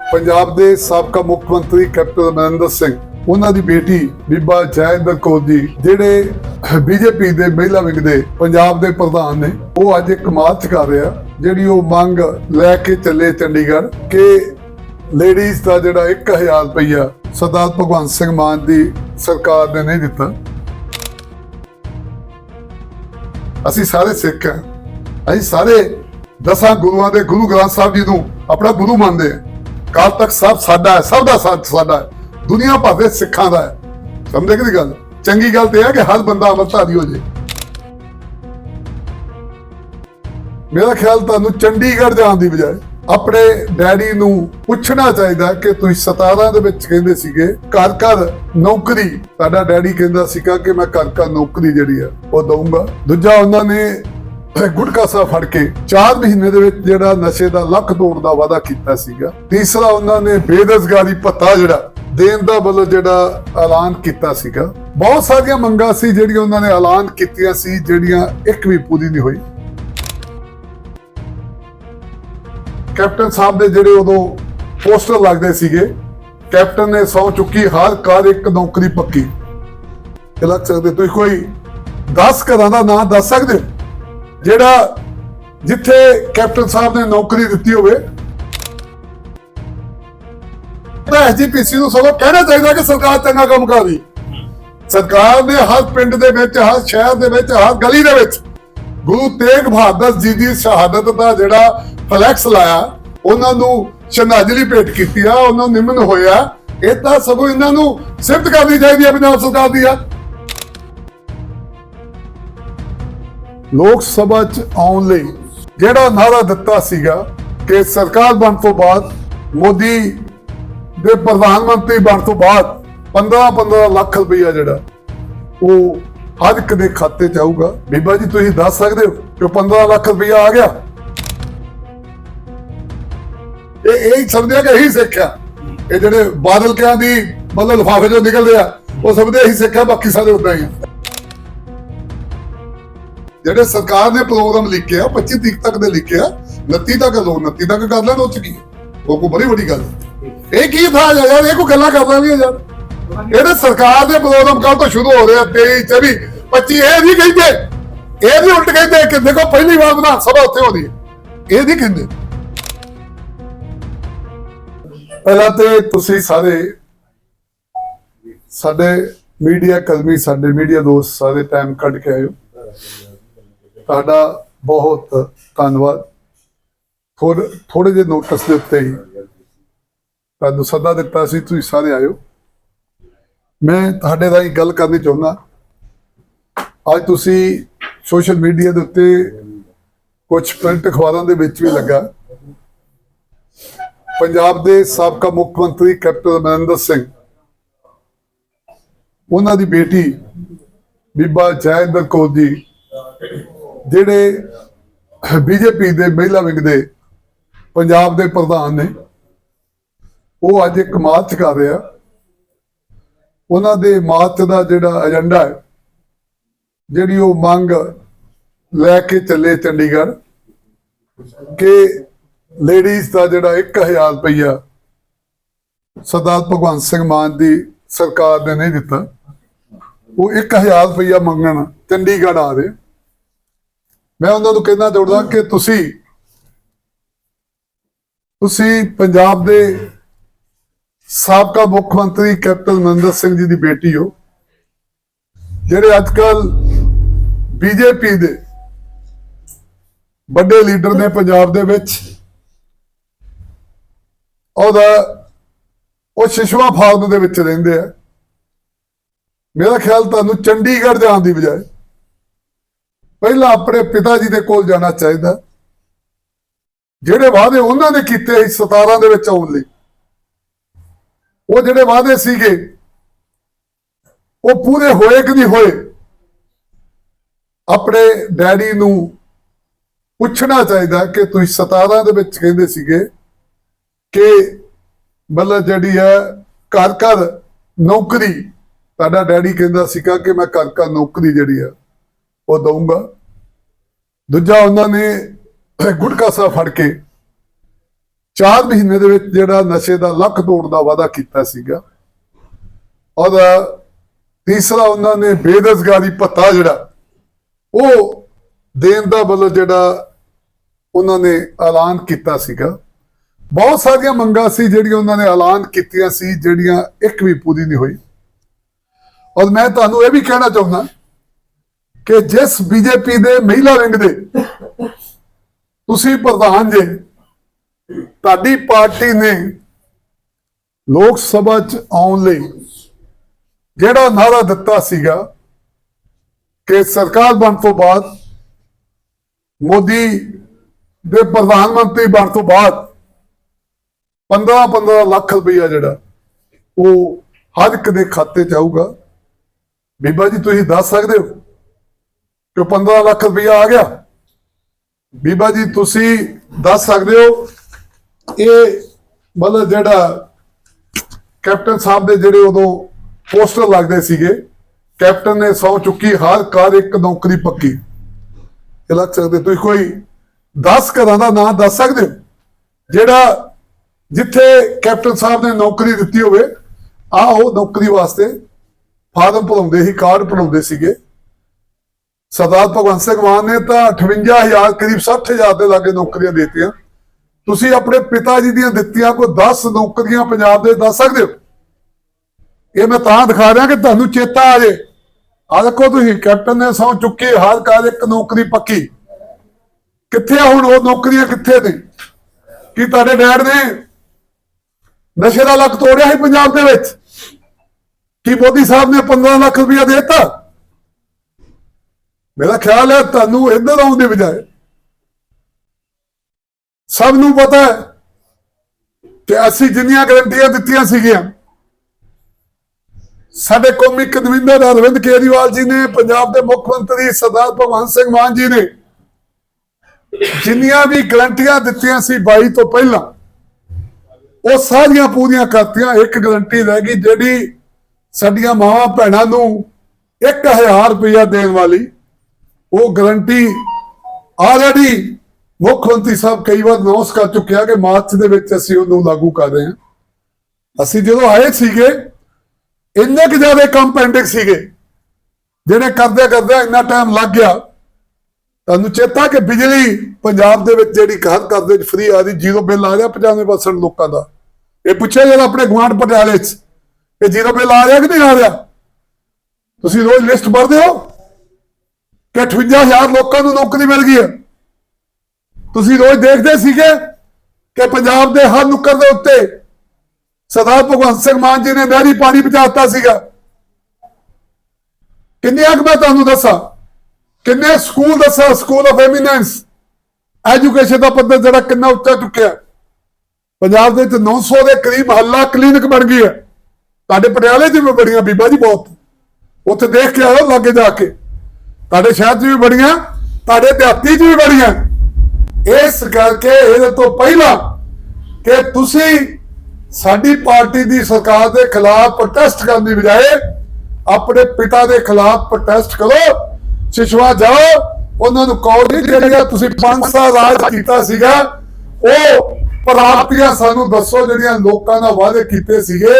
ਪੰਜਾਬ ਦੇ ਸਾਬਕਾ ਮੁੱਖ ਮੰਤਰੀ ਕੈਪਟਨ ਅਮਰਿੰਦਰ ਸਿੰਘ, ਉਹਨਾਂ ਦੀ ਬੇਟੀ ਬੀਬਾ ਜੈਇੰਦਰ ਕੌਰ ਜੀ, ਜਿਹੜੇ ਬੀਜੇਪੀ ਦੇ ਮਹਿਲਾ ਵਿੰਗ ਦੇ ਪੰਜਾਬ ਦੇ ਪ੍ਰਧਾਨ ਨੇ, ਉਹ ਅੱਜ ਇੱਕ ਮਾਰਚ ਕਰ ਰਿਹਾ, ਜਿਹੜੀ ਉਹ ਮੰਗ ਲੈ ਕੇ ਚੱਲੇ ਚੰਡੀਗੜ੍ਹ ਕਿ ਲੇਡੀਜ਼ ਦਾ ਜਿਹੜਾ 1000 ਰੁਪਈਆ ਸਰਦਾਰ ਭਗਵੰਤ ਸਿੰਘ ਮਾਨ ਦੀ ਸਰਕਾਰ ਨੇ ਨਹੀਂ ਦਿੱਤਾ। ਅਸੀਂ ਸਾਰੇ ਸਿੱਖ ਹਾਂ। ਅਸੀਂ ਸਾਰੇ ਦਸਾਂ ਗੁਰੂਆਂ ਦੇ ਗੁਰੂ ਗ੍ਰੰਥ ਸਾਹਿਬ ਜੀ ਨੂੰ ਆਪਣਾ ਗੁਰੂ ਮੰਨਦੇ ਹਾਂ। ਕਾਲ ਤੱਕ ਸਭ ਸਾਡਾ ਹੈ, ਸਭ ਦਾ ਸਾਥ ਸਾਡਾ ਹੈ। ਦੁਨੀਆ ਭਰ ਸਿੱਖਾਂ ਦਾ ਹੈ। ਸਮਝੇ ਕਿ ਗੱਲ? ਚੰਗੀ ਗੱਲ ਤੇ ਹੈ ਕਿ ਹਰ ਬੰਦਾ ਅਮਰਤਾਰੀ ਹੋ ਜੇ। ਮੇਰਾ ਖਿਆਲ ਤੁਹਾਨੂੰ ਚੰਡੀਗੜ੍ਹ ਜਾਣ ਦੀ ਬਜਾਏ ਆਪਣੇ ਡੈਡੀ ਨੂੰ ਪੁੱਛਣਾ ਚਾਹੀਦਾ ਕਿ ਤੁਸੀਂ 17 ਦੇ ਵਿੱਚ ਕਹਿੰਦੇ ਸੀਗੇ, ਘਰ ਘਰ ਨੌਕਰੀ। ਸਾਡਾ ਡੈਡੀ ਕਹਿੰਦਾ ਸੀਗਾ ਕਿ ਮੈਂ ਘਰ ਘਰ ਨੌਕਰੀ ਜਿਹੜੀ ਆ ਉਹ ਦਊਂਗਾ। ਦੂਜਾ, ਉਹਨਾਂ ਨੇ ਗੁਟਕਾਸਾ ਫੜ ਕੇ 4 ਮਹੀਨੇ ਦੇ ਵਿੱਚ ਜਿਹੜਾ ਨਸ਼ੇ ਦਾ ਲੱਖ ਤੋੜ ਦਾ ਵਾਅਦਾ ਕੀਤਾ ਸੀਗਾ। ਤੀਸਰਾ ਉਹਨਾਂ ਨੇ ਬੇਰੁਜ਼ਗਾਰੀ ਭੱਤਾ ਜਿਹੜਾ ਦੇਣ ਦਾ ਵੱਲੋਂ ਜਿਹੜਾ ਐਲਾਨ ਕੀਤਾ ਸੀਗਾ। ਬਹੁਤ ਸਾਰੀਆਂ ਮੰਗਾਂ ਸੀ ਜਿਹੜੀਆਂ ਉਹਨਾਂ ਨੇ ਐਲਾਨ ਕੀਤੀਆਂ ਸੀ, ਜਿਹੜੀਆਂ ਇੱਕ ਵੀ ਪੂਰੀ ਨਹੀਂ ਹੋਈ। ਕੈਪਟਨ ਸਾਹਿਬ ਦੇ ਜਿਹੜੇ ਉਦੋਂ ਪੋਸਟਰ ਲੱਗਦੇ ਸੀਗੇ, ਕੈਪਟਨ ਨੇ ਸੌ ਚੁੱਕੀ, ਹਰ ਘਰ ਇੱਕ ਨੌਕਰੀ ਪੱਕੀ। ਇਹ ਲੱਗ ਸਕਦੇ ਤੁਸੀਂ ਕੋਈ 10 ਘਰਾਂ ਦਾ ਨਾਂ ਦੱਸ ਸਕਦੇ ਹੋ? ਜਿਹੜਾ ਜਿੱਥੇ ਕੈਪਟਨ ਸਾਹਿਬ ਨੇ ਨੌਕਰੀ ਦਿੱਤੀ ਹੋਵੇ, ਤਾਂ ਐਸਜੀਪੀਸੀ ਨੂੰ ਸਗੋਂ ਕਹਿਣਾ ਚਾਹੀਦਾ ਕਿ ਸਰਕਾਰ ਚੰਗਾ ਕੰਮ ਕਰ ਰਹੀ। ਸਰਕਾਰ ਨੇ ਹਰ ਪਿੰਡ ਦੇ ਵਿੱਚ, ਹਰ ਸ਼ਹਿਰ ਦੇ ਵਿੱਚ, ਹਰ ਗਲੀ ਦੇ ਵਿੱਚ ਗੁਰੂ ਤੇਗ ਬਹਾਦਰ ਜੀ ਦੀ ਸ਼ਹਾਦਤ ਦਾ ਜਿਹੜਾ ਫਲੈਕਸ ਲਾਇਆ, ਉਹਨਾਂ ਨੂੰ ਸ਼ਰਧਾਂਜਲੀ ਭੇਟ ਕੀਤੀ ਆ, ਉਹਨਾਂ ਨੂੰ ਨਿਮਨ ਹੋਇਆ। ਇਹ ਤਾਂ ਸਗੋਂ ਇਹਨਾਂ ਨੂੰ ਸਿਫਤ ਕਰਨੀ ਚਾਹੀਦੀ ਹੈ ਪੰਜਾਬ ਸਰਕਾਰ ਦੀ ਆ। ਲੋਕ ਸਭਾ ਚ ਆਉਣ ਲਈ ਜਿਹੜਾ ਨਾਰਾ ਦਿੱਤਾ ਸੀਗਾ ਕਿ ਸਰਕਾਰ ਬਣ ਤੋਂ ਬਾਅਦ, ਮੋਦੀ ਦੇ ਪ੍ਰਧਾਨ ਮੰਤਰੀ ਬਣ ਤੋਂ ਬਾਅਦ 15-15 ਲੱਖ ਰੁਪਈਆ ਜਿਹੜਾ ਉਹ ਹਰ ਇੱਕ ਦੇ ਖਾਤੇ ਚ ਆਊਗਾ। ਬੀਬਾ ਜੀ, ਤੁਸੀਂ ਦੱਸ ਸਕਦੇ ਹੋ ਕਿ ਉਹ 15 ਲੱਖ ਰੁਪਈਆ ਆ ਗਿਆ? ਇਹ ਇਹ ਸਮਝਿਆ ਕਿ ਇਹੀ ਸਿੱਖਿਆ ਇਹ ਜਿਹੜੇ ਬਾਦਲ ਕਿਆਂ ਦੀ ਮਤਲਬ ਲਿਫਾਫੇ ਚੋਂ ਨਿਕਲਦੇ ਆ, ਉਹ ਸਮਝਦੇ ਇਹੀ ਸਿੱਖਿਆ ਬਾਕੀ ਸਾਰੇ ਉਦਾਂ ਹੀ ਆ। ਜਿਹੜੇ ਸਰਕਾਰ ਨੇ ਪ੍ਰੋਗਰਾਮ ਲਿਖਿਆ 25 ਤਰੀਕ ਤੱਕ ਦੇ ਲਿਖਿਆ 29 ਤੱਕ ਲੋ 29 ਤੱਕ ਕਰ ਲੈਣ ਉਹ ਕੀ? ਉਹ ਕੋ ਬੜੀ ਵੱਡੀ ਗੱਲ ਇਹ ਕੀ ਥਾ ਯਾਰ? ਇਹ ਕੋ ਗੱਲਾਂ ਕਰ ਰਹੀਆਂ ਯਾਰ। ਇਹਦੇ ਸਰਕਾਰ ਦੇ ਪ੍ਰੋਗਰਾਮ ਕੱਲ ਤੋਂ ਸ਼ੁਰੂ ਹੋ ਰਹੇ ਆ 23 24 25 ਇਹ ਨਹੀਂ ਕਹਿੰਦੇ। ਇਹ ਵੀ ਉਲਟ ਕਹਿੰਦੇ ਕਿ ਦੇਖੋ ਪਹਿਲੀ ਵਾਰ ਵਿਧਾਨ ਸਭਾ ਉੱਥੇ ਹੋਣੀ ਹੈ। ਇਹ ਨਹੀਂ ਕਹਿੰਦੇ। ਪਹਿਲਾਂ ਤੇ ਤੁਸੀਂ ਸਾਰੇ, ਸਾਡੇ ਮੀਡੀਆ ਕਰਮੀ, ਸਾਡੇ ਮੀਡੀਆ ਦੋਸਤ ਸਾਰੇ ਟਾਈਮ ਕੱਢ ਕੇ ਆਏ ਹੋ। ਤੁਹਾਡਾ ਬਹੁਤ ਧੰਨਵਾਦ। ਥੋੜੇ ਥੋੜੇ ਜਿਹੇ ਨੋਟਿਸ ਦੇ ਉੱਤੇ ਹੀ ਤੁਹਾਨੂੰ ਸੱਦਾ ਦਿੱਤਾ ਸੀ, ਤੁਸੀਂ ਸਾਰੇ ਆਇਓ। ਮੈਂ ਤੁਹਾਡੇ ਨਾਲ ਹੀ ਗੱਲ ਕਰਨੀ ਚਾਹੁੰਦਾ। ਅੱਜ ਤੁਸੀਂ ਸੋਸ਼ਲ ਮੀਡੀਆ ਦੇ ਉੱਤੇ ਕੁਝ ਪ੍ਰਿੰਟ ਅਖਬਾਰਾਂ ਦੇ ਵਿੱਚ ਵੀ ਲੱਗਾ। ਪੰਜਾਬ ਦੇ ਸਾਬਕਾ ਮੁੱਖ ਮੰਤਰੀ ਕੈਪਟਨ ਅਮਰਿੰਦਰ ਸਿੰਘ, ਉਹਨਾਂ ਦੀ ਬੇਟੀ ਬੀਬਾ ਜੈਇੰਦਰ ਕੌਰ ਜੀ ਜਿਹੜੇ ਬੀਜੇਪੀ ਦੇ ਮਹਿਲਾ ਵਿੰਗ ਦੇ ਪੰਜਾਬ ਦੇ ਪ੍ਰਧਾਨ ਨੇ, ਉਹ ਅੱਜ ਇੱਕ ਮਾਰਚ ਕਰ ਰਿਹਾ। ਉਹਨਾਂ ਦੇ ਮਾਰਚ ਦਾ ਜਿਹੜਾ ਏਜੰਡਾ ਹੈ, ਜਿਹੜੀ ਉਹ ਮੰਗ ਲੈ ਕੇ ਚੱਲੇ ਚੰਡੀਗੜ੍ਹ ਕਿ ਲੇਡੀਜ਼ ਦਾ ਜਿਹੜਾ 1000 ਰੁਪਈਆ ਸਰਦਾਰ ਭਗਵੰਤ ਸਿੰਘ ਮਾਨ ਦੀ ਸਰਕਾਰ ਨੇ ਨਹੀਂ ਦਿੱਤਾ। ਉਹ 1000 ਰੁਪਇਆ ਮੰਗਣ ਚੰਡੀਗੜ੍ਹ ਆ ਰਹੇ। ਮੈਂ ਉਹਨਾਂ ਨੂੰ ਕਹਿਣਾ ਚਾਹੁੰਦਾ ਕਿ ਤੁਸੀਂ ਤੁਸੀਂ ਪੰਜਾਬ ਦੇ ਸਾਬਕਾ ਮੁੱਖ ਮੰਤਰੀ ਕੈਪਟਨ ਅਮਰਿੰਦਰ ਸਿੰਘ ਜੀ ਦੀ ਬੇਟੀ ਹੋ। ਜਿਹੜੇ ਅੱਜ ਕੱਲ ਬੀਜੇਪੀ ਦੇ ਵੱਡੇ ਲੀਡਰ ਨੇ ਪੰਜਾਬ ਦੇ ਵਿੱਚ ਉਹਦਾ ਉਹ ਸ਼ਿਸ਼ਵਾ ਫਾਰਮ ਦੇ ਵਿੱਚ ਰਹਿੰਦੇ ਆ। ਮੇਰਾ ਖਿਆਲ ਤੁਹਾਨੂੰ ਚੰਡੀਗੜ੍ਹ ਜਾਣ ਦੀ ਬਜਾਏ ਪਹਿਲਾਂ ਆਪਣੇ ਪਿਤਾ ਜੀ ਦੇ ਕੋਲ ਜਾਣਾ ਚਾਹੀਦਾ। ਜਿਹੜੇ ਵਾਅਦੇ ਉਹਨਾਂ ਨੇ ਕੀਤੇ ਸੀ 17 ਦੇ ਵਿੱਚ ਆਉਣ ਲਈ, ਉਹ ਜਿਹੜੇ ਵਾਅਦੇ ਸੀਗੇ, ਉਹ ਪੂਰੇ ਹੋਏ ਕਿ ਨਹੀਂ ਹੋਏ, ਆਪਣੇ ਡੈਡੀ ਨੂੰ ਪੁੱਛਣਾ ਚਾਹੀਦਾ ਕਿ ਤੁਸੀਂ 17 ਦੇ ਵਿੱਚ ਕਹਿੰਦੇ ਸੀਗੇ ਕਿ ਮਤਲਬ ਜਿਹੜੀ ਹੈ ਘਰ ਘਰ ਨੌਕਰੀ, ਤੁਹਾਡਾ ਡੈਡੀ ਕਹਿੰਦਾ ਸੀਗਾ ਕਿ ਮੈਂ ਘਰ ਘਰ ਨੌਕਰੀ ਜਿਹੜੀ ਆ ਉਹ ਦਊਂਗਾ। ਦੂਜਾ ਉਹਨਾਂ ਨੇ ਗੁਟਕਾ ਸਾਹਿਬ ਫੜ ਕੇ 4 ਮਹੀਨੇ ਦੇ ਵਿੱਚ ਜਿਹੜਾ ਨਸ਼ੇ ਦਾ ਲੱਖ ਤੋੜ ਦਾ ਵਾਅਦਾ ਕੀਤਾ ਸੀਗਾ। ਔਰ ਤੀਸਰਾ ਉਹਨਾਂ ਨੇ ਬੇਰੁਜ਼ਗਾਰੀ ਭੱਤਾ ਜਿਹੜਾ, ਉਹ ਦੇਣ ਦਾ ਵੱਲੋਂ ਜਿਹੜਾ ਉਹਨਾਂ ਨੇ ਐਲਾਨ ਕੀਤਾ ਸੀਗਾ। ਬਹੁਤ ਸਾਰੀਆਂ ਮੰਗਾਂ ਸੀ ਜਿਹੜੀਆਂ ਉਹਨਾਂ ਨੇ ਐਲਾਨ ਕੀਤੀਆਂ ਸੀ, ਜਿਹੜੀਆਂ ਇੱਕ ਵੀ ਪੂਰੀ ਨਹੀਂ ਹੋਈ। ਔਰ ਮੈਂ ਤੁਹਾਨੂੰ ਇਹ ਵੀ ਕਹਿਣਾ ਚਾਹੁੰਦਾ ਕਿ ਜਿਸ ਬੀਜੇਪੀ ਦੇ ਮਹਿਲਾ ਵਿੰਗ ਦੇ ਤੁਸੀਂ ਪ੍ਰਧਾਨ ਜੇ, ਤੁਹਾਡੀ ਪਾਰਟੀ ਨੇ ਲੋਕ ਸਭਾ ਚ ਆਉਣ ਲਈ ਜਿਹੜਾ ਨਾਰਾ ਦਿੱਤਾ ਸੀਗਾ ਕਿ ਸਰਕਾਰ ਬਣ ਤੋਂ ਬਾਅਦ, ਮੋਦੀ ਦੇ ਪ੍ਰਧਾਨ ਮੰਤਰੀ ਬਣ ਤੋਂ ਬਾਅਦ 15-15 ਲੱਖ ਰੁਪਈਆ ਜਿਹੜਾ ਉਹ ਹਰ ਇੱਕ ਦੇ ਖਾਤੇ ਚ ਆਊਗਾ। ਬੀਬਾ ਜੀ, ਤੁਸੀਂ ਦੱਸ ਸਕਦੇ ਹੋ? ਕਿ 15 ਲੱਖ ਰੁਪਇਆ ਆ ਗਿਆ। ਬੀਬਾ ਜੀ, ਤੁਸੀਂ ਦੱਸ ਸਕਦੇ ਹੋ, ਇਹ ਮਤਲਬ ਜਿਹੜਾ ਕੈਪਟਨ ਸਾਹਿਬ ਦੇ ਜਿਹੜੇ ਉਦੋਂ ਪੋਸਟਰ ਲੱਗਦੇ ਸੀਗੇ, ਕੈਪਟਨ ਨੇ ਸੌ ਚੁੱਕੀ, ਹਰ ਕਾਰ ਇੱਕ ਨੌਕਰੀ ਪੱਕੀ। ਇਹ ਲੱਗ ਸਕਦੇ ਤੁਸੀਂ ਕੋਈ 10 ਘਰਾਂ ਦਾ ਨਾਂ ਦੱਸ ਸਕਦੇ ਹੋ? ਜਿਹੜਾ ਜਿੱਥੇ ਕੈਪਟਨ ਸਾਹਿਬ ਨੇ ਨੌਕਰੀ ਦਿੱਤੀ ਹੋਵੇ ਆ ਉਹ ਨੌਕਰੀ ਵਾਸਤੇ ਫਾਰਮ ਭਰਾਉਂਦੇ ਸੀ, ਕਾਰਡ ਭਰਾਉਂਦੇ ਸੀਗੇ। ਸਰਦਾਰ ਭਗਵੰਤ ਸਿੰਘ ਮਾਨ ਨੇ ਤਾਂ 58000 ਕਰੀਬ 60000 ਦੇ ਲਾਗੇ ਨੌਕਰੀਆਂ ਦਿੱਤੀਆਂ। ਤੁਸੀਂ ਆਪਣੇ ਪਿਤਾ ਜੀ ਦੀਆਂ ਦਿੱਤੀਆਂ ਕੋਈ 10 ਨੌਕਰੀਆਂ ਪੰਜਾਬ ਦੇ ਦੱਸ ਸਕਦੇ ਹੋ? ਇਹ ਮੈਂ ਤਾਂ ਦਿਖਾ ਰਿਹਾ ਕਿ ਤੁਹਾਨੂੰ ਚੇਤਾ ਆ ਜੇ। ਆ ਦੇਖੋ ਤੁਸੀਂ, ਕੈਪਟਨ ਨੇ ਸੌ ਚੁੱਕੀ, ਹਰ ਕਾਰ ਇੱਕ ਨੌਕਰੀ ਪੱਕੀ। ਕਿੱਥੇ ਆ ਹੁਣ ਉਹ ਨੌਕਰੀਆਂ ਕਿੱਥੇ ਨੇ? ਕੀ ਤੁਹਾਡੇ ਡੈਡ ਨੇ ਨਸ਼ੇ ਦਾ ਲੱਕ ਤੋੜਿਆ ਸੀ ਪੰਜਾਬ ਦੇ ਵਿੱਚ? ਕੀ ਮੋਦੀ ਸਾਹਿਬ ਨੇ 15 ਲੱਖ ਰੁਪਇਆ ਦੇਤਾ? ਮੇਰਾ ਖਿਆਲ ਹੈ ਤੁਹਾਨੂੰ ਇੱਧਰ ਆਉਣ ਦੀ ਬਜਾਏ ਸਭ ਨੂੰ ਪਤਾ ਹੈ ਕਿ ਅਸੀਂ ਜਿੰਨੀਆਂ ਗਰੰਟੀਆਂ ਦਿੱਤੀਆਂ ਸੀਗੀਆਂ, ਸਾਡੇ ਕੌਮੀ ਕਨਵੀਨਰ ਅਰਵਿੰਦ ਕੇਜਰੀਵਾਲ ਜੀ ਨੇ, ਪੰਜਾਬ ਦੇ ਮੁੱਖ ਮੰਤਰੀ ਸਰਦਾਰ ਭਗਵੰਤ ਸਿੰਘ ਮਾਨ ਜੀ ਨੇ ਜਿੰਨੀਆਂ ਵੀ ਗਰੰਟੀਆਂ ਦਿੱਤੀਆਂ ਸੀ 22 ਤੋਂ ਪਹਿਲਾਂ, ਉਹ ਸਾਰੀਆਂ ਪੂਰੀਆਂ ਕਰਤੀਆਂ, ਇੱਕ ਗਰੰਟੀ ਰਹਿ ਗਈ ਜਿਹੜੀ ਸਾਡੀਆਂ ਮਾਵਾਂ ਭੈਣਾਂ ਨੂੰ 1000 ਰੁਪਇਆ ਦੇਣ ਵਾਲੀ ਉਹ ਗਰੰਟੀ ਆਲਰੇਡੀ ਮੁੱਖ ਮੰਤਰੀ ਸਾਹਿਬ ਕਈ ਵਾਰ ਅਨਾਉਂਸ ਕਰ ਚੁੱਕਿਆ ਕਿ ਮਾਰਚ ਦੇ ਵਿੱਚ ਅਸੀਂ ਉਹਨੂੰ ਲਾਗੂ ਕਰ ਰਹੇ ਹਾਂ। ਅਸੀਂ ਜਦੋਂ ਆਏ ਸੀਗੇ, ਇੰਨੇ ਕਿ ਜ਼ਿਆਦਾ ਕੰਮ ਪੈਂਡਿੰਗ ਸੀਗੇ ਜਿਹੜੇ ਕਰਦੇ ਕਰਦੇ ਇੰਨਾ ਟਾਈਮ ਲੱਗ ਗਿਆ। ਤੁਹਾਨੂੰ ਚੇਤਾ ਕਿ ਬਿਜਲੀ ਪੰਜਾਬ ਦੇ ਵਿੱਚ ਜਿਹੜੀ ਘਰ ਘਰ ਦੇ ਵਿੱਚ ਫ੍ਰੀ ਆ ਰਹੀ ਜ਼ੀਰੋ ਬਿੱਲ ਆ ਰਿਹਾ 95% ਲੋਕਾਂ ਦਾ। ਇਹ ਪੁੱਛਿਆ ਜਦ ਆਪਣੇ ਗਵਾਂਢ ਪਟਿਆਲੇ 'ਚ ਕਿ ਜ਼ੀਰੋ ਬਿੱਲ ਆ ਰਿਹਾ ਕਿ ਨਹੀਂ ਆ ਰਿਹਾ? ਤੁਸੀਂ ਰੋਜ਼ ਲਿਸਟ ਪੜ੍ਹਦੇ ਹੋ? ਕਿ 58000 ਲੋਕਾਂ ਨੂੰ ਨੌਕਰੀ ਮਿਲ ਗਈ ਹੈ। ਤੁਸੀਂ ਰੋਜ਼ ਦੇਖਦੇ ਸੀਗੇ ਕਿ ਪੰਜਾਬ ਦੇ ਹਰ ਨੁੱਕਰ ਦੇ ਉੱਤੇ ਸਰਦਾਰ ਭਗਵੰਤ ਸਿੰਘ ਮਾਨ ਜੀ ਨੇ ਨਹਿਰੀ ਪਾਣੀ ਪਹੁੰਚਾਤਾ ਸੀਗਾ। ਕਿੰਨੀਆਂ ਕੁ ਮੈਂ ਤੁਹਾਨੂੰ ਦੱਸਾਂ? ਕਿੰਨੇ ਸਕੂਲ ਦੱਸਾਂ? ਸਕੂਲ ਆਫ ਐਮੀਨੈਂਸ ਐਜੂਕੇਸ਼ਨ ਦਾ ਪੱਧਰ ਜਿਹੜਾ ਕਿੰਨਾ ਉੱਚਾ ਚੁੱਕਿਆ। ਪੰਜਾਬ ਦੇ ਵਿੱਚ 900 ਦੇ ਕਰੀਬ ਹੱਲਾ ਕਲੀਨਿਕ ਬਣ ਗਈ ਹੈ। ਤੁਹਾਡੇ ਪਟਿਆਲੇ 'ਚ ਵੀ ਬੜੀਆਂ ਬੀਬਾ ਜੀ ਬਹੁਤ। ਉੱਥੇ ਦੇਖ ਕੇ ਆਓ ਲਾਗੇ ਜਾ ਕੇ। ਤੁਹਾਡੇ ਸ਼ਹਿਰ 'ਚ ਵੀ ਬੜੀਆਂ, ਤੁਹਾਡੇ ਦਿਹਾਤੀ 'ਚ ਵੀ ਬੜੀਆਂ। ਇਸ ਕਰਕੇ ਇਹਦੇ ਤੋਂ ਪਹਿਲਾਂ ਕਿ ਤੁਸੀਂ ਸਾਡੀ ਪਾਰਟੀ ਦੀ ਸਰਕਾਰ ਦੇ ਖਿਲਾਫ ਪ੍ਰੋਟੈਸਟ ਕਰਨ ਦੀ ਬਜਾਏ ਆਪਣੇ ਪਿਤਾ ਦੇ ਖਿਲਾਫ ਪ੍ਰੋਟੈਸਟ ਕਰੋ, ਸ਼ਿਸ਼ਵਾ ਜਾਓ। ਉਹਨਾਂ ਨੂੰ ਕਹੋ ਜੀ, ਜਿਹੜੀਆਂ ਤੁਸੀਂ 5 ਸਾਲ ਰਾਜ ਕੀਤਾ ਸੀਗਾ, ਉਹ ਪ੍ਰਾਪਤੀਆਂ ਸਾਨੂੰ ਦੱਸੋ, ਜਿਹੜੀਆਂ ਲੋਕਾਂ ਦਾ ਵਾਅਦੇ ਕੀਤੇ ਸੀਗੇ,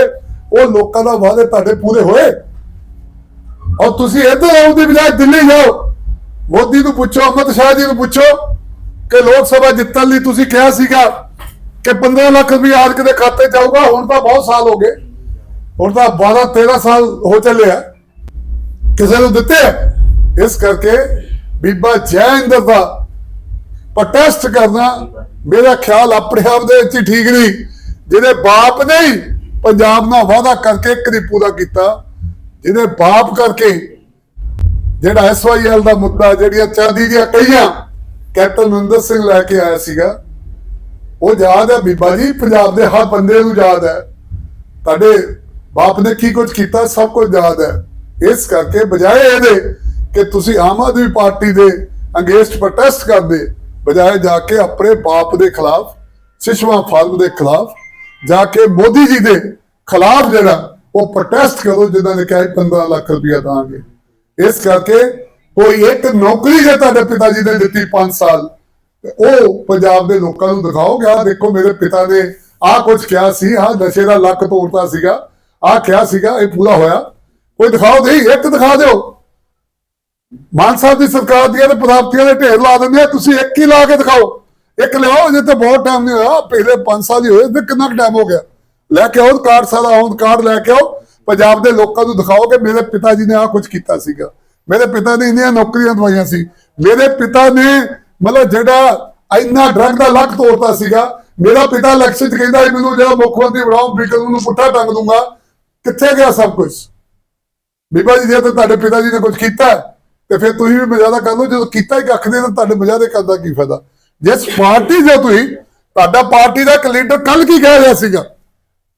ਉਹ ਲੋਕਾਂ ਦਾ ਵਾਅਦੇ ਤੁਹਾਡੇ ਪੂਰੇ ਹੋਏ। ਔਰ ਤੁਸੀਂ ਇੱਧਰ ਆਉਣ ਦੀ ਬਜਾਏ ਦਿੱਲੀ ਜਾਓ। ਮੋਦੀ ਨੂੰ ਪੁੱਛੋ ਅਮਿਤ ਸ਼ਾਹ ਜੀ ਨੂੰ ਪੁੱਛੋ ਕਿ ਲੋਕ ਸਭਾ ਜਿੱਤਣ ਲਈ ਤੁਸੀਂ ਕਿਹਾ ਸੀਗਾ ਕਿ 15 ਲੱਖ ਰੁਪਏ ਆਦਿਕ ਦੇ ਖਾਤੇ ਚ ਹੁਣ ਤਾਂ ਬਹੁਤ ਸਾਲ ਹੋ ਗਏ। ਹੁਣ ਤਾਂ 12 13 ਸਾਲ ਹੋ ਚੱਲੇ ਆ। ਕਿਸੇ ਨੂੰ ਦਿੱਤੇ ਇਸ ਕਰਕੇ ਬੀਬਾ ਜੈ ਇੰਦਰ ਦਾ ਪ੍ਰੋਟੈਸਟ ਕਰਨਾ ਮੇਰਾ ਖਿਆਲ ਆਪਣੇ ਆਪ ਦੇ ਵਿੱਚ ਹੀ ਠੀਕ ਨਹੀਂ। ਜਿਹਦੇ ਬਾਪ ਨੇ ਪੰਜਾਬ ਨਾਲ ਵਾਅਦਾ ਕਰਕੇ ਇੱਕ ਨਹੀਂ ਪੂਰਾ ਕੀਤਾ। ਜਿਹਦੇ ਬਾਪ ਕਰਕੇ ਜਿਹੜਾ ਐਸਵਾਈਐਲ ਦਾ ਮੁੱਦਾ, ਜਿਹੜੀਆਂ ਚਾਂਦੀ ਦੀਆਂ ਕਈਆਂ, ਕੈਪਟਨ ਮਨਿੰਦਰ ਸਿੰਘ ਲੈ ਕੇ ਆਇਆ ਸੀਗਾ, ਉਹ ਯਾਦ ਹੈ ਬੀਬਾ ਜੀ? ਪੰਜਾਬ ਦੇ ਹਰ ਬੰਦੇ ਨੂੰ ਯਾਦ ਹੈ। ਤੁਹਾਡੇ ਬਾਪ ਨੇ ਕੀ ਕੁਝ ਕੀਤਾ? ਸਭ ਕੁਝ ਯਾਦ ਹੈ। ਇਸ ਕਰਕੇ ਬਜਾਏ ਇਹਦੇ ਕਿ ਤੁਸੀਂ ਆਮ ਆਦਮੀ ਪਾਰਟੀ ਦੇ ਅੰਗੇਸਟ ਪ੍ਰੋਟੈਸਟ ਕਰਦੇ, ਬਜਾਏ ਜਾ ਕੇ ਆਪਣੇ ਬਾਪ ਦੇ ਖਿਲਾਫ ਸਿਸ਼ਵਾ ਫਾਰਮ ਦੇ ਖਿਲਾਫ, ਜਾ ਕੇ ਮੋਦੀ ਜੀ ਦੇ ਖਿਲਾਫ ਜਿਹੜਾ ਉਹ ਪ੍ਰੋਟੈਸਟ ਕਰੋ ਜਿਨ੍ਹਾਂ ਨੇ ਕਿਹਾ ਸੀ 15 ਲੱਖ ਰੁਪਇਆ ਦਾਂਗੇ। ਇਸ ਕਰਕੇ ਕੋਈ ਇੱਕ ਨੌਕਰੀ ਜੇ ਤੁਹਾਡੇ ਪਿਤਾ ਜੀ ਨੇ ਦਿੱਤੀ 5 ਸਾਲ ਉਹ ਪੰਜਾਬ ਦੇ ਲੋਕਾਂ ਨੂੰ ਦਿਖਾਓ ਕਿ ਆਹ ਦੇਖੋ ਮੇਰੇ ਪਿਤਾ ਨੇ ਆਹ ਕੁਝ ਕਿਹਾ ਸੀ, ਆਹ ਨਸ਼ੇ ਦਾ ਲੱਕ ਤੋੜਤਾ ਸੀਗਾ, ਆਹ ਕਿਹਾ ਸੀਗਾ, ਇਹ ਪੂਰਾ ਹੋਇਆ। ਕੋਈ ਦਿਖਾਓ ਨਹੀਂ ਇੱਕ ਦਿਖਾ ਦਿਓ। ਮਾਨ ਸਾਹਿਬ ਦੀ ਸਰਕਾਰ ਦੀਆਂ ਤੇ ਪ੍ਰਾਪਤੀਆਂ ਦੇ ਢੇਰ ਲਾ ਦਿੰਦੇ ਆ, ਤੁਸੀਂ ਇੱਕ ਹੀ ਲਾ ਕੇ ਦਿਖਾਓ। ਇੱਕ ਲਿਆਓ ਜੇ ਤੇ ਬਹੁਤ ਟਾਈਮ ਨਹੀਂ ਹੋਇਆ, ਪਿਛਲੇ 5 ਸਾਲ ਹੀ ਹੋਏ, ਤੇ ਕਿੰਨਾ ਟਾਈਮ ਹੋ ਗਿਆ? ਲੈ ਕੇ ਆਓ, ਕਾਰਡ ਸਾਰਾ ਆਉਂ ਕਾਰਡ ਲੈ ਕੇ ਆਓ। ਪੰਜਾਬ ਦੇ ਲੋਕਾਂ ਨੂੰ ਦਿਖਾਓ ਕਿ ਮੇਰੇ ਪਿਤਾ ਜੀ ਨੇ ਆਹ ਕੁਝ ਕੀਤਾ ਸੀਗਾ। ਮੇਰੇ ਪਿਤਾ ਨੇ ਇੰਨੀਆਂ ਨੌਕਰੀਆਂ ਦਵਾਈਆਂ ਸੀ। ਮੇਰੇ ਪਿਤਾ ਨੇ ਮਤਲਬ ਜਿਹੜਾ ਇੰਨਾ ਡਰੱਗ ਦਾ ਲੱਕ ਤੋੜਤਾ ਸੀਗਾ। ਮੇਰਾ ਪਿਤਾ ਇਲੈਕਸ਼ਨ ਚ ਕਹਿੰਦਾ ਸੀ, ਮੈਨੂੰ ਜਿਹੜਾ ਮੁੱਖ ਮੰਤਰੀ ਬਣਾਓ ਬਿਕਲ ਨੂੰ ਪੁੱਠਾ ਟੰਗ ਦੂੰਗਾ। ਕਿੱਥੇ ਗਿਆ ਸਭ ਕੁਝ ਬੀਬਾ ਜੀ, ਜੇ ਤੁਹਾਡੇ ਪਿਤਾ ਜੀ ਨੇ ਕੁਝ ਕੀਤਾ, ਤੇ ਫਿਰ ਤੁਸੀਂ ਵੀ ਮਜ਼ਾਦਾ ਕਰ ਲਓ। ਜਦੋਂ ਕੀਤਾ ਹੀ ਕੱਖ ਦੇ, ਤਾਂ ਤੁਹਾਡੇ ਮਜ਼ਾਦੇ ਕਰਨ ਦਾ ਕੀ ਫਾਇਦਾ? ਜਿਸ ਪਾਰਟੀ ਦੇ ਤੁਸੀਂ, ਤੁਹਾਡਾ ਪਾਰਟੀ ਦਾ ਇੱਕ ਲੀਡਰ ਕੱਲ ਕੀ ਕਹਿ ਰਿਹਾ ਸੀਗਾ?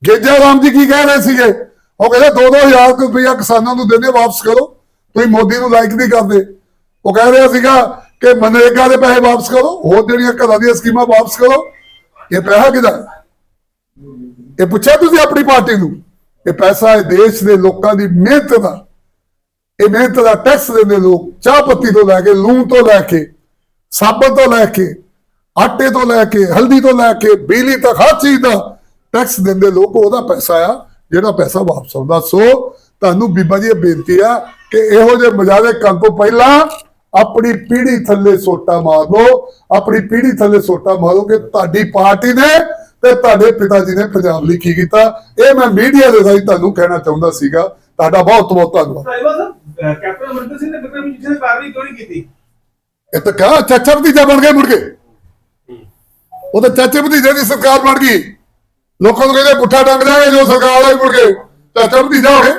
ਗੇਜਾ ਰਾਮ ਜੀ ਕੀ ਕਹਿ ਰਹੇ ਸੀਗੇ? ਉਹ ਕਹਿੰਦੇ 2-2000 ਰੁਪਇਆ ਕਿਸਾਨਾਂ ਨੂੰ ਦੇਣੇ ਵਾਪਸ ਕਰੋ। ਤੁਸੀਂ ਮੋਦੀ ਨੂੰ ਲਾਈਕ ਨਹੀਂ ਕਰਦੇ। ਉਹ ਕਹਿ ਰਿਹਾ ਸੀਗਾ ਕਿ ਮਨਰੇਗਾ ਦੇ ਪੈਸੇ ਵਾਪਸ ਕਰੋ, ਹੋਰ ਜਿਹੜੀਆਂ ਘਰਾਂ ਦੀਆਂ ਸਕੀਮਾਂ ਵਾਪਸ ਕਰੋ। ਇਹ ਪੈਸਾ ਕਿਹਦਾ? ਇਹ ਪੁੱਛਿਆ ਤੁਸੀਂ ਆਪਣੀ ਪਾਰਟੀ ਨੂੰ? ਇਹ ਪੈਸਾ ਇਹ ਦੇਸ਼ ਦੇ ਲੋਕਾਂ ਦੀ ਮਿਹਨਤ ਦਾ। ਇਹ ਮਿਹਨਤ ਦਾ ਟੈਕਸ ਦਿੰਦੇ ਲੋਕ, ਚਾਹ ਪੱਤੀ ਤੋਂ ਲੈ ਕੇ, ਲੂਣ ਤੋਂ ਲੈ ਕੇ, ਸਾਬਣ ਤੋਂ ਲੈ ਕੇ, ਆਟੇ ਤੋਂ ਲੈ ਕੇ, ਹਲਦੀ ਤੋਂ ਲੈ ਕੇ, ਬਿਜਲੀ ਤੱਕ, ਹਰ ਚੀਜ਼ ਦਾ ਟੈਕਸ ਦਿੰਦੇ ਲੋਕ ਉਹਦਾ ਪੈਸਾ ਆ ਜਿਹੜਾ ਪੈਸਾ ਵਾਪਸ ਆਉਂਦਾ। ਸੋ ਤੁਹਾਨੂੰ ਬੀਬਾ ਜੀ ਇਹ ਬੇਨਤੀ ਆ ਕਿ ਇਹੋ ਜਿਹੇ ਮਜਾਦੇ ਕਰਨ ਤੋਂ ਪਹਿਲਾਂ ਆਪਣੀ ਪੀੜੀ ਥੱਲੇ ਸੋਟਾ ਮਾਰ ਲਓ ਆਪਣੀ ਪੀੜੀ ਥੱਲੇ ਸੋਟਾ ਮਾਰੋ ਕਿ ਤੁਹਾਡੀ ਪਾਰਟੀ ਨੇ ਤੇ ਤੁਹਾਡੇ ਪਿਤਾ ਜੀ ਨੇ ਪੰਜਾਬ ਲਈ ਕੀ ਕੀਤਾ। ਇਹ ਮੈਂ ਮੀਡੀਆ ਦੇ ਰਾਹੀਂ ਤੁਹਾਨੂੰ ਕਹਿਣਾ ਚਾਹੁੰਦਾ ਸੀਗਾ। ਤੁਹਾਡਾ ਬਹੁਤ ਬਹੁਤ ਧੰਨਵਾਦ। ਕੈਪਟਨ ਅਮਰਿੰਦਰ ਸਿੰਘ ਨੇ ਬਿਕਰਮ ਜੀ ਨੇ ਕਾਰਵਾਈ ਕਿਉਂ ਨਹੀਂ ਕੀਤੀ? ਇਹ ਤਾਂ ਕਹਾ ਚਾਚਾ ਭਤੀਜਾ ਬਣ ਗਏ ਮੁੜ ਕੇ? ਉਹ ਤਾਂ ਚਾਚੇ ਭਤੀਜੇ ਦੀ ਸਰਕਾਰ ਬਣ ਗਈ। ਲੋਕਾਂ ਨੂੰ ਕਹਿੰਦੇ ਪੁੱਠਾ ਡੰਗ ਜਾਗੇ ਜੋ ਸਰਕਾਰ ਆਈ ਮੁੜ ਕੇ ਚਾਚਾ ਭਤੀਜਾ ਹੋ ਗਏ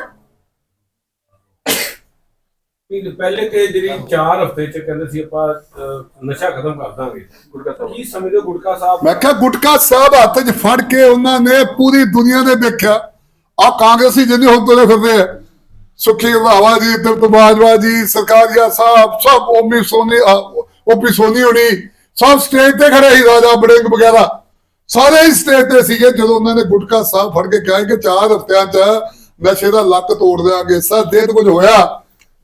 ਕਿ ਪਹਿਲੇ ਤੇ ਜਿਹੜੀ 4 ਹਫ਼ਤੇ ਚ ਕਹਿੰਦੇ ਸੀ ਆਪਾਂ ਅਹ, ਨਸ਼ਾ ਖਤਮ ਕਰ ਦਾਂਗੇ। ਗੁਟਕਾ ਸਾਹਿਬ। ਕੀ ਸਮਝਦੇ ਹੋ ਗੁਟਕਾ ਸਾਹਿਬ? ਮੈਂ ਕਿਹਾ ਗੁਟਕਾ ਸਾਹਿਬ ਹੱਥ 'ਚ ਫੜ ਕੇ ਉਹਨਾਂ ਨੇ ਪੂਰੀ ਦੁਨੀਆ ਨੇ ਦੇਖਿਆ। ਆ ਕਾਂਗਰਸੀ ਜਿੰਨੇ ਹੁਣ ਤੁਰੇ ਫਿਰਦੇ ਆ। ਸੁਖੀ ਰੰਧਾਵਾ ਜੀ ਤੇ ਬਾਜਵਾ ਜੀ ਸਰਕਾਰੀਆ ਸਾਹਿਬ ਸਭ ਓਮੀ ਸੋਨੀ ਓਪੀ ਸੋਨੀ ਹੋਣੀ। ਸਭ ਸਟੇਜ ਤੇ ਖੜੇ ਸੀ ਰਾਜਾ ਬੜਿੰਗ ਵਗੈਰਾ। ਸਾਰੇ ਸਟੇਟ ਸਟੇਜ ਤੇ ਸੀਗੇ, ਜਦੋਂ ਉਹਨਾਂ ਨੇ ਗੁਟਕਾ ਸਾਹਿਬ ਫੜ ਕੇ ਕਿਹਾ ਕਿ ਚਾਰ ਹਫ਼ਤਿਆਂ 'ਚ ਨਸ਼ੇ ਦਾ ਲੱਕ ਤੋੜ ਦਿਆਂਗੇ, ਸਰ ਦੇਰ ਕੁਝ ਹੋਇਆ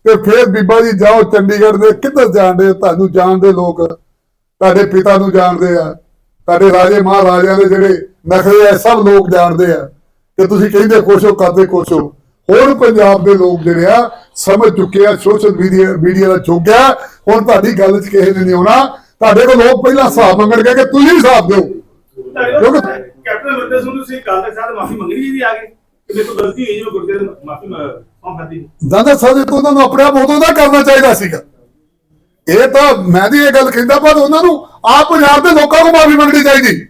ਤੇ ਫਿਰ ਬੀਬਾ ਜੀ ਜਾਓ ਚੰਡੀਗੜ੍ਹ ਦੇ, ਕਿੱਧਰ ਜਾਣਦੇ ਤੁਹਾਨੂੰ ਜਾਣਦੇ ਲੋਕ, ਤੁਹਾਡੇ ਪਿਤਾ ਨੂੰ ਜਾਣਦੇ ਆ, ਤੁਹਾਡੇ ਰਾਜੇ ਮਹਾਰਾਜਿਆਂ ਦੇ ਜਿਹੜੇ ਨਖਰੇ ਆ ਸਭ ਲੋਕ ਜਾਣਦੇ ਆ। ਕਿ ਤੁਸੀਂ ਕਹਿੰਦੇ ਕੁਛ ਹੋ ਕਰਦੇ ਕੁਛ ਹੋ ਹੁਣ ਪੰਜਾਬ ਦੇ ਲੋਕ ਜਿਹੜੇ ਆ, ਸਮਝ ਚੁੱਕੇ ਆ ਸੋਸ਼ਲ ਮੀਡੀਆ ਮੀਡੀਆ ਦਾ ਚੁੱਕ ਗਿਆ ਹੁਣ ਤੁਹਾਡੀ ਗੱਲ 'ਚ ਕਿਸੇ ਨੇ ਨਹੀਂ ਆਉਣਾ। ਤੁਹਾਡੇ ਕੋਲ ਲੋਕ ਪਹਿਲਾਂ ਹਿਸਾਬ ਮੰਗਣਗੇ ਕਿ ਤੁਸੀਂ ਹਿਸਾਬ ਦਿਓ। ਕਿਉਂਕਿ- ਕੈਪਟਨ ਅਮਰਿੰਦਰ ਸਿੰਘ ਨੂੰ ਤੁਸੀਂ ਕੱਲ ਤੱਕ ਸਾਥ ਮਾਫੀ ਮੰਗਣੀ ਜੀ ਵੀ ਆ ਗਏ ਕਿ ਮੇਰੇ ਤੋਂ ਗਲਤੀ ਹੋਈ ਜੋ ਗੁਰਦੇ ਮਾਫੀ ਮੰਗ ਖਾਦੀ ਦਾਦਾ ਸਾਹਿਬ ਤੋਂ ਉਹਨਾਂ ਨੂੰ ਆਪਣੇ ਆਪ ਉਦੋਂ ਦਾ ਕਰਨਾ ਚਾਹੀਦਾ ਸੀਗਾ। ਇਹ ਤਾਂ ਮੈਂ ਵੀ ਇਹ ਗੱਲ ਕਹਿੰਦਾ ਪਰ ਉਹਨਾਂ ਨੂੰ ਆਪ ਪੰਜਾਬ ਦੇ ਲੋਕਾਂ ਨੂੰ ਮਾਫੀ ਮੰਗਣੀ ਚਾਹੀਦੀ।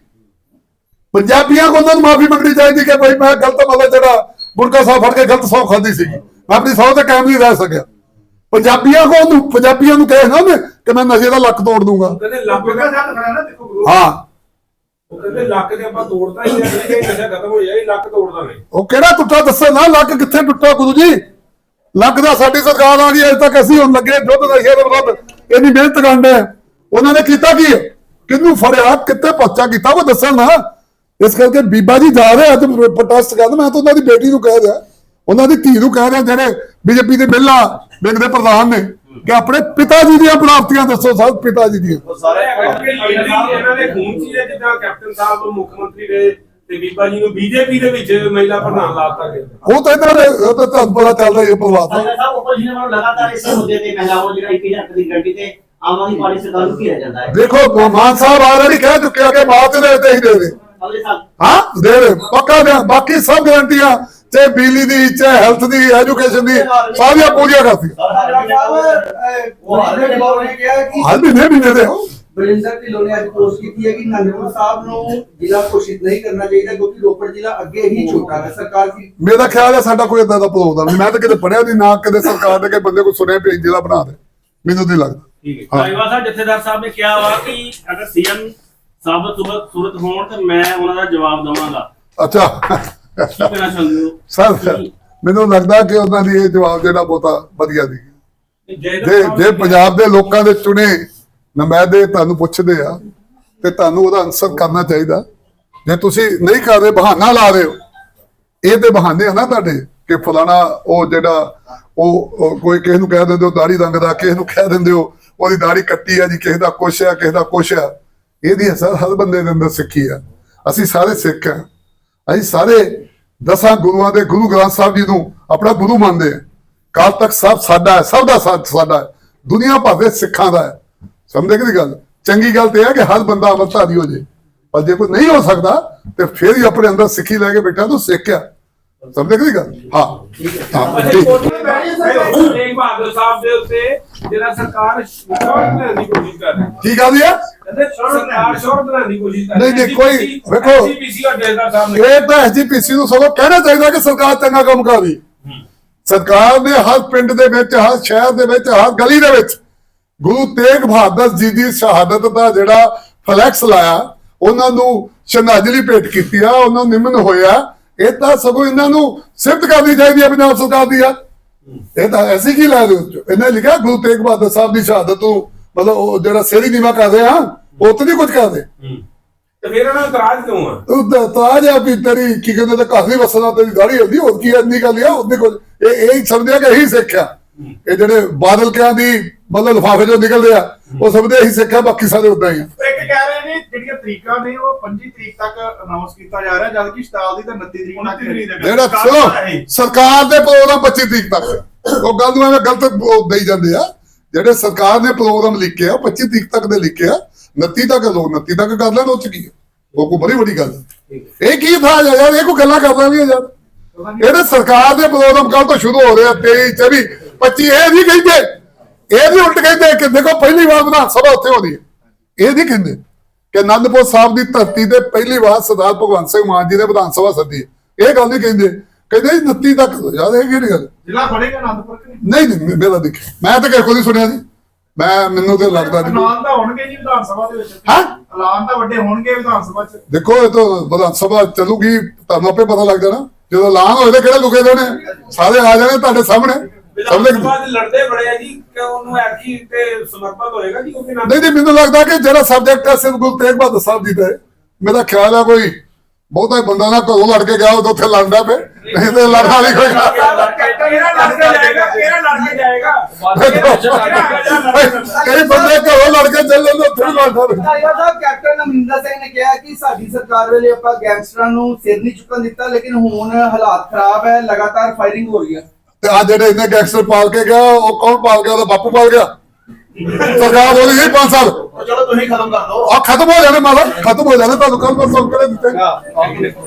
ਪੰਜਾਬੀਆਂ ਕੋਲ ਉਹਨਾਂ ਨੂੰ ਮਾਫੀ ਮੰਗਣੀ ਚਾਹੀਦੀ ਕਿ ਭਾਈ ਮੈਂ ਗਲਤ ਮਤਲਬ ਜਿਹੜਾ ਗੁਰਕਾ ਸਾਹਿਬ ਫੜ ਕੇ ਗਲਤ ਸੌ ਖਾਦੀ ਸੀਗੀ। ਮੈਂ ਆਪਣੀ ਸੌ ਤੇ ਕਾਇਮ ਨਹੀਂ ਰਹਿ ਸਕਿਆ। ਪੰਜਾਬੀਆਂ ਕੋਲ ਪੰਜਾਬੀਆਂ ਨੂੰ ਕਹੇ ਨਾ ਕਿ ਮੈਂ ਨਸ਼ੇ ਦਾ ਲੱਕ ਤੋੜ ਦੂੰਗਾ। ਕਹਿੰਦੇ ਲੱਕ ਗੁਰਗਾ ਸਾਹਿਬ ਖੜਾ ਨਾ ਦੇਖੋ ਗੁਰੂ ਹਾਂ। ਉਹ ਕਹਿੰਦੇ ਲੱਕ ਤੇ ਆਪਾਂ ਤੋੜਦਾ ਹੀ ਨਹੀਂ ਕਿ ਨਸ਼ਾ ਖਤਮ ਹੋ ਜਾਏ ਲੱਕ ਤੋੜਦਾ ਨਹੀਂ। ਉਹ ਕਿਹੜਾ ਟੁੱਟਾ ਦੱਸੋ ਨਾ, ਲੱਕ ਕਿੱਥੇ ਟੁੱਟਾ ਗੁਰੂ ਜੀ? ਲੱਕ ਦਾ ਸਾਡੀ ਸਰਕਾਰ ਆ ਗਈ, ਅਜੇ ਤੱਕ ਅਸੀਂ ਹੁਣ ਲੱਗੇ ਦੁੱਧ ਦਾ ਸ਼ੇਰ ਵਿਰੁੱਧ। ਇੰਨੀ ਮਿਹਨਤ ਕਰਦੇ ਉਹਨਾਂ ਨੇ ਕੀਤਾ ਕੀ? ਹੈ? ਕਿਹਨੂੰ ਫੜਿਆ ਕਿੱਥੇ ਪਰਚਾ ਕੀਤਾ? ਉਹ ਦੱਸਣ ਨਾ। ਇਸ ਕਰਕੇ ਬੀਬਾ ਜੀ ਜਾ ਰਹੇ ਅੱਜ ਪ੍ਰੋਟੈਸਟ ਕਰਨ। ਮੈਂ ਤਾਂ ਉਹਨਾਂ ਦੀ ਬੇਟੀ ਨੂੰ ਕਹਿ ਰਿਹਾ। ਉਹਨਾਂ ਦੀ ਧੀ ਨੂੰ ਕਹਿ ਰਿਹਾ, ਜਿਹੜੇ ਬੀਜੇਪੀ ਦੇ ਬਿੱਲਾ ਵਿੰਗ ਦੇ ਪ੍ਰਧਾਨ ਨੇ। ਕਿ ਆਪਣੇ ਪਿਤਾ ਜੀ ਦੀਆਂ ਪ੍ਰਾਪਤੀਆਂ ਦੱਸੋ ਸਭ ਪਿਤਾ ਜੀ ਦੀਆਂ ਸਾਰੇ ਇਹਨਾਂ ਦੇ ਖੂਨ ਸੀ ਜਿੱਦਾਂ ਕੈਪਟਨ ਸਾਹਿਬ ਮੁੱਖ ਮੰਤਰੀ ਦੇ ਤੇ ਬੀਬਾ ਜੀ ਨੂੰ ਬੀਜੇਪੀ ਦੇ ਵਿੱਚ ਮਹਿਲਾ ਪ੍ਰਧਾਨ ਲਾਤਾ ਗਿਆ। ਉਹ ਤਾਂ ਇਹਨਾਂ ਦੇ ਉਹ ਤਾਂ ਤੁਹਾਨੂੰ ਪਤਾ ਚੱਲਦਾ ਇਹ ਪ੍ਰਵਾਦ ਅਜਾ ਸਾਹਿਬ ਆਪੋਜੀਸ਼ਨ ਵੱਲੋਂ ਲਗਾਤਾਰ ਇਸੇ ਮੁੱਦੇ ਤੇ ਮਹਿਲਾਵਾਂ ਜਿਹੜਾ 1000 ਦੀ ਗਰੰਟੀ ਤੇ ਆਮ ਆਦਮੀ ਪਾਰਟੀ ਸਰਕਾਰ ਨੂੰ ਘੇਰਿਆ ਜਾਂਦਾ ਹੈ। ਦੇਖੋ ਮਾਨ ਸਾਹਿਬ ਆਲਰੇਡੀ ਕਹਿ ਚੁੱਕਿਆ ਕਿ ਮਾਤ ਦੇ ਤੇ ਹੀ ਦੇ ਦੇ। ਅਗਲੇ ਸਾਲ। ਹਾਂ ਦੇ ਦੇ ਪੱਕਾ ਦੇ ਬਾਕੀ ਸਭ ਗਾਰੰਟੀਆਂ ਚਾਹੇ ਬਿਜਲੀ ਦੀ ਚਾਹੇ ਹੈਲਥ ਦੀ ਐਜੂਕੇਸ਼ਨ ਦੀ ਸਾਰੀਆਂ ਪੂਰੀਆਂ ਕਰਦੀ ਉਹ ਹਰਦੇ ਬਾਬੂ ਨੇ ਕਿਹਾ ਕਿ ਹਰ ਮਹੀਨੇ ਮਹੀਨੇ ਦੇ ਬਰਿੰਦਰ ਢਿੱਲੋਂ ਨੇ ਅੱਜ ਪੋਸਟ ਕੀਤੀ ਹੈ ਕਿ ਨੰਦਪੁਰ ਸਾਹਿਬ ਨੂੰ ਜ਼ਿਲ੍ਹਾ ਘੋਸ਼ਿਤ ਨਹੀਂ ਕਰਨਾ ਚਾਹੀਦਾ ਕਿਉਂਕਿ ਰੋਪੜ ਜ਼ਿਲ੍ਹਾ ਅੱਗੇ ਹੀ ਛੋਟਾ ਹੈ। ਸਰਕਾਰ ਦੀ ਮੇਰਾ ਖਿਆਲ ਹੈ ਸਾਡਾ ਕੋਈ ਇਦਾਂ ਦਾ ਪ੍ਰੋਗਰਾਮ ਨਹੀਂ। ਮੈਂ ਤਾਂ ਕਿਤੇ ਪੜਿਆ ਨਹੀਂ ਨਾ ਕਦੇ ਸਰਕਾਰ ਦੇ ਕੇ ਬੰਦੇ ਕੋ ਸੁਣਿਆ ਵੀ ਜ਼ਿਲ੍ਹਾ ਬਣਾ ਦੇ। ਮੈਨੂੰ ਨਹੀਂ ਲੱਗਦਾ। ਠੀਕ ਹੈ। ਭਾਈਵਾ ਸਾਹਿਬ ਜਥੇਦਾਰ ਸਾਹਿਬ ਨੇ ਕਿਹਾ ਵਾ ਕਿ ਅਗਰ ਸੀਐਮ ਸਾਬਤ ਸੂਰਤ ਸੂਰਤ ਹੋਣ ਤੇ ਮੈਂ ਉਹਨਾਂ ਦਾ ਜਵਾਬ ਦਵਾਂਗਾ। ਅੱਛਾ। ਕਹਿਣਾ ਚਾਹੁੰਦੇ ਹੋ। ਸਰ ਮੈਨੂੰ ਲੱਗਦਾ ਕਿ ਉਹਨਾਂ ਦੀ ਇਹ ਜਵਾਬ ਜਿਹੜਾ ਬਹੁਤਾ ਵਧੀਆ ਦੀ ਜੈ ਜੇ ਪੰਜਾਬ ਦੇ ਲੋਕਾਂ ਦੇ ਚੁਣੇ ਨੁਮਾਇੰਦੇ ਤੁਹਾਨੂੰ ਪੁੱਛਦੇ ਆ ਤੇ ਤੁਹਾਨੂੰ ਉਹਦਾ ਆਨਸਰ ਕਰਨਾ ਚਾਹੀਦਾ। ਜੇ ਤੁਸੀਂ ਨਹੀਂ ਕਰ ਰਹੇ ਬਹਾਨਾ ਲਾ ਰਹੇ ਹੋ। ਇਹ ਤੇ ਬਹਾਨੇ ਆ ਨਾ ਤੁਹਾਡੇ ਕਿ ਫਲਾਣਾ ਉਹ ਜਿਹੜਾ ਉਹ ਉਹ ਕੋਈ ਕਿਸੇ ਨੂੰ ਕਹਿ ਦਿੰਦੇ ਹੋ ਦਾੜੀ ਰੰਗ ਦਾ ਕਿਸੇ ਨੂੰ ਕਹਿ ਦਿੰਦੇ ਹੋ ਉਹਦੀ ਦਾੜੀ ਕੱਟੀ ਆ ਜੀ ਕਿਸੇ ਦਾ ਕੁਛ ਆ ਕਿਸੇ ਦਾ ਕੁਛ ਆ। ਇਹਦੀ ਅਸਰ ਹਰ ਬੰਦੇ ਦੇ ਅੰਦਰ ਸਿੱਖੀ ਆ। ਅਸੀਂ ਸਾਰੇ ਸਿੱਖ ਆ। ਅਸੀਂ ਸਾਰੇ ਦਸਾਂ ਗੁਰੂਆਂ ਦੇ ਗੁਰੂ ਗ੍ਰੰਥ ਸਾਹਿਬ ਜੀ ਨੂੰ ਆਪਣਾ ਗੁਰੂ ਮੰਨਦੇ ਆ। ਕਾਲ ਤੱਕ ਸਭ ਸਾਡਾ ਹੈ ਸਭ ਦਾ ਸਾਥ ਸਾਡਾ ਹੈ। ਦੁਨੀਆ ਦੇ ਸਿੱਖਾਂ ਦਾ ਹੈ। ਸਮਝੇ ਕਿ ਗੱਲ? ਚੰਗੀ ਗੱਲ ਤੇ ਹੈ ਕਿ ਹਰ ਬੰਦਾ ਅਮਰਤਾਰੀ ਹੋ ਜੇ। ਪਰ ਜੇ ਕੋਈ ਨਹੀਂ ਹੋ ਸਕਦਾ ਤੇ ਫਿਰ ਹੀ ਆਪਣੇ ਅੰਦਰ ਸਿੱਖੀ ਲੈ ਕੇ ਬੈਠਾ ਤੂੰ ਸਿੱਖਿਆ ਸਮਝੇ ਕਿ ਗੱਲ? ਹਾਂ। ਹਾਂ। ਠੀਕ। ਬਹਾਦਰ ਸਾਹਿਬ ਦੇ ਉੱਤੇ ਜਿਹੜਾ ਸਰਕਾਰ ਸ਼ੋਰਟ ਲੈਣ ਦੀ ਕੋਸ਼ਿਸ਼ ਕਰ ਰਹੀ। ਹੈ ਕੀ ਗੱਲ ਹੈ? ਕਹਿੰਦੇ ਸਰਕਾਰ ਸ਼ੋਰਟ ਲੈਣ ਦੀ ਕੋਸ਼ਿਸ਼ ਕਰ ਨਹੀਂ, ਨਹੀਂ, ਕੋਈ- ਵੇਖੋ। ਐਸਜੀਪੀਸੀ ਔਰ ਜੈਸਾ ਸਾਹਿਬ ਨੇ ਇਹ ਤਾਂ ਐਸਜੀਪੀਸੀ ਨੂੰ ਸਗੋਂ ਕਹਿਣਾ ਚਾਹੀਦਾ ਕਿ ਸਰਕਾਰ ਚੰਗਾ ਕੰਮ ਕਰ ਰਹੀ। ਸਰਕਾਰ ਨੇ ਹਰ ਪਿੰਡ ਦੇ ਵਿੱਚ ਹਰ ਸ਼ਹਿਰ ਦੇ ਵਿੱਚ ਹਰ ਗਲੀ ਦੇ ਵਿੱਚ ਗੁਰੂ ਤੇਗ ਬਹਾਦਰ ਜੀ ਦੀ ਸ਼ਹਾਦਤ ਦਾ ਜਿਹੜਾ ਫਲੈਕਸ ਲਾਇਆ ਉਹਨਾਂ ਨੂੰ ਸ਼ਰਧਾਂਜਲੀ ਭੇਟ ਕੀਤੀ ਆ ਉਹਨਾਂ ਨੂੰ ਨਿਮਨ ਹੋਇਆ। ਇਹ ਤਾਂ ਸਗੋਂ ਇਹਨਾਂ ਨੂੰ ਸਿਫਤ ਕਰਨੀ ਚਾਹੀਦੀ ਹੈ ਪੰਜਾਬ ਸਰਕਾਰ ਦੀ ਆ। ਇਹ ਤਾਂ ਐਸੀ ਕੀ ਲਾ ਹੋ ਇਹਨੇ ਲਿਖਿਆ ਗੁਰੂ ਤੇਗ ਬਹਾਦਰ ਸਾਹਿਬ ਦੀ ਸ਼ਹਾਦਤ ਨੂੰ ਮਤਲਬ ਉਹ ਜਿਹੜਾ ਸੇਰੀ ਨੀਵਾ ਕਰਦੇ ਆ ਉਹ ਤਾਂ ਨਹੀਂ ਕੁਝ ਕਰਦੇ ਤੇ ਫਿਰ ਇਹਨਾਂ ਨੂੰ ਇਤਰਾਜ਼ ਕਿਉਂ ਆ? ਉਹ ਤਾਜ ਆ ਵੀ ਤੇਰੀ ਕੀ ਕਹਿੰਦੇ ਤੇ ਨਹੀਂ ਵਸਣਾ ਤੇਰੀ ਦਾੜੀ ਹੁੰਦੀ ਹੋਰ ਕੀ ਇੰਨੀ ਗੱਲ ਆ ਉਹਦੇ ਕੋਲ ਇਹ ਇਹ ਹੀ ਸਮਝਿਆ ਕਿ ਇਹੀ ਸਿੱਖਿਆ ਇਹ ਜਿਹੜੇ ਬਾਦਲ ਕਿਆਂ ਦੀ ਮਤਲਬ ਲਿਫਾਫੇ ਚੋਂ ਨਿਕਲਦੇ ਆ ਉਹ ਸਮਝਦੇ ਇਹੀ ਸਿੱਖਿਆ ਬਾਕੀ ਸਾਰੇ ਉਦਾਂ ਹੀ ਆ। ਇੱਕ ਕਹਿ ਰਹੇ ਨੇ ਤਰੀਕਾਂ ਨੇ ਉਹ 25 ਤਰੀਕ ਤੱਕ ਅਨਾਉਂਸ ਕੀਤਾ ਜਾ ਰਿਹਾ ਜਦ ਕਿ ਸ਼ਤਾਬਦੀ ਤਾਂ 29 ਤਰੀਕ ਤੱਕ। ਜਿਹੜਾ ਚਲੋ ਸਰਕਾਰ ਦੇ ਪ੍ਰੋਗਰਾਮ 25 ਤਰੀਕ ਤੱਕ। ਉਹ ਗੱਲ ਨੂੰ ਐਵੇਂ ਗਲਤ ਉਹ ਦੇਈ ਜਾਂਦੇ ਆ। ਜਿਹੜੇ ਸਰਕਾਰ ਨੇ ਪ੍ਰੋਗਰਾਮ ਲਿਖੇ ਆ 25 ਤਰੀਕ ਤੱਕ ਦੇ ਲਿਖੇ ਆ। 29 ਤੱਕ ਲੋਕ 29 ਤੱਕ ਕਰ ਲੈਣ ਉਹ ਚ ਕੀ? ਉਹ ਕੋਈ ਬੜੀ ਵੱਡੀ ਗੱਲ। ਇਹ ਕੀ ਥਾ ਯਾਰ? ਇਹ ਕੋਈ ਗੱਲਾਂ ਕਰ ਰਹੀਆਂ ਯਾਰ। ਇਹਦੇ ਸਰਕਾਰ ਦੇ ਪ੍ਰੋਗਰਾਮ ਕੱਲ ਤੋਂ ਸ਼ੁਰੂ ਹੋ ਰਹੇ ਆ 23 24 25 ਇਹ ਨਹੀਂ ਕਹਿੰਦੇ। ਇਹ ਵੀ ਉਲਟ ਕਹਿੰਦੇ ਕਿ ਦੇਖੋ ਪਹਿਲੀ ਵਾਰ ਵਿਧਾਨ ਸਭਾ ਉੱਥੇ ਹੋਣੀ ਹੈ ਇਹ ਨਹੀਂ ਕਹਿੰਦੇ। ਕਿ ਆਨੰਦਪੁਰ ਸਾਹਿਬ ਦੀ ਧਰਤੀ ਤੇ ਪਹਿਲੀ ਵਾਰ ਸਰਦਾਰ ਭਗਵੰਤ ਸਿੰਘ ਮਾਨ ਜੀ ਨੇ ਵਿਧਾਨ ਸਭਾ ਸੱਦੀ ਹੈ। ਇਹ ਗੱਲ ਨਹੀਂ ਕਹਿੰਦੇ। ਕਹਿੰਦੇ ਜੀ 29 ਤੱਕ ਯਾਰ ਇਹ ਕਿਹੜੀ ਗੱਲ? ਜ਼ਿਲ੍ਹਾ ਬਣੇਗਾ ਆਨੰਦਪੁਰ ਕਿ ਨਹੀਂ? ਨਹੀਂ ਨਹੀਂ ਮੇਰਾ ਦੇਖ ਮੈਂ ਤਾਂ ਨਹੀਂ ਸੁਣਿਆ ਜੀ। ਮੈਂ ਮੈਨੂੰ ਤੇ ਲੱਗਦਾ ਨਹੀਂ। ਐਲਾਨ ਤਾਂ ਹੋਣਗੇ ਜੀ ਵਿਧਾਨ ਸਭਾ ਦੇ ਵਿੱਚ। ਹਾਂ? ਐਲਾਨ ਤਾਂ ਵੱਡੇ ਹੋਣਗੇ ਵਿਧਾਨ ਸਭਾ 'ਚ। ਦੇਖੋ ਇਹ ਤਾਂ ਵਿਧਾਨ ਸਭਾ ਚੱਲੂਗੀ ਤੁਹਾਨੂੰ ਆਪੇ ਪਤਾ ਲੱਗ ਜਾਣਾ। ਜਦੋਂ ਐਲਾਨ ਹੋਏ ਤਾਂ ਕਿਹੜੇ ਲੁਕੇ ਦੇ ਨੇ ਸਾਰੇ ਆ ਜਾਣੇ ਤੁਹਾਡੇ ਸਾਹਮਣੇ। ਸਮਝੇ ਕਿ ਸਭਾ ਦੇ ਲੜਦੇ ਬੜੇ ਆ ਜੀ ਕਿ ਉਹਨੂੰ ਐਤਕੀ ਤੇ ਸਮਰਪਿਤ ਹੋਏਗਾ ਜੀ ਕਿਉਂਕਿ ਨਾ? ਨਹੀਂ ਨਹੀਂ ਮੈਨੂੰ ਲੱਗਦਾ ਕਿ ਜਿਹੜਾ ਸਬਜੈਕਟ ਹੈ ਸਿਰਫ ਗੁਰੂ ਤੇਗ ਬਹਾਦਰ ਸਾਹਿਬ ਜੀ ਦਾ ਮੇਰਾ ਖਿਆਲ ਹੈ ਕੋਈ ਬਹੁਤਾ ਬੰਦਾ ਨਾ ਘਰੋਂ ਲੜ ਕੇ ਗਿਆ ਉਹ ਉੱਥੇ ਲੜਦਾ ਪਏ। ਨਹੀਂ ਤੇ ਲੜਨ ਵਾਲੀ ਕੋਈ ਕਿਹੜਾ ਲੜ ਕੇ ਜਾਏਗਾ? ਕਿਹੜਾ ਲੜ ਕੇ ਜਾਏਗਾ? ਕਈ ਬੰਦੇ ਘਰੋਂ ਲੜ ਕੇ ਚੱਲ ਜਾਂਦੇ ਉੱਥੇ ਲੜਦਾ ਸਾਹਿਬ ਕੈਪਟਨ ਅਮਰਿੰਦਰ ਸਿੰਘ ਨੇ ਕਿਹਾ ਕਿ ਸਾਡੀ ਸਰਕਾਰ ਵੇਲੇ ਆਪਾਂ ਗੈਂਗਸਟਰਾਂ ਨੂੰ ਸਿਰ ਨਹੀਂ ਚੁੱਕਣ ਦਿੱਤਾ ਲੇਕਿਨ ਹੁਣ ਹਾਲਾਤ ਖਰਾਬ ਹੈ ਲਗਾਤਾਰ ਫਾਇਰਿੰਗ ਹੋ ਰਹੀ ਹੈ। ਤੇ ਆ ਜਿਹੜੇ ਇਹਨੇ ਗੈਂਗਸਟਰ ਪਾਲ ਕੇ ਗਿਆ ਉਹ ਕੌਣ ਪਾਲ ਗਿਆ? ਉਹਦਾ ਬਾਪੂ ਪਾਲ ਗਿਆ। ਸਰਕਾਰ ਬੋਲੀ ਜੀ 5 ਸਾਲ। ਚਲੋ ਤੁਸੀਂ ਖਤਮ ਕਰ ਦਿਓ। ਆ ਖਤਮ ਹੋ ਜਾਣੇ ਮਾਲਾ ਖਤਮ ਹੋ ਜਾਣੇ ਤੁਹਾਨੂੰ ਕੱਲ ਪਰਸੋਂ ਕਿਹੜੇ ਦਿੱਤੇ?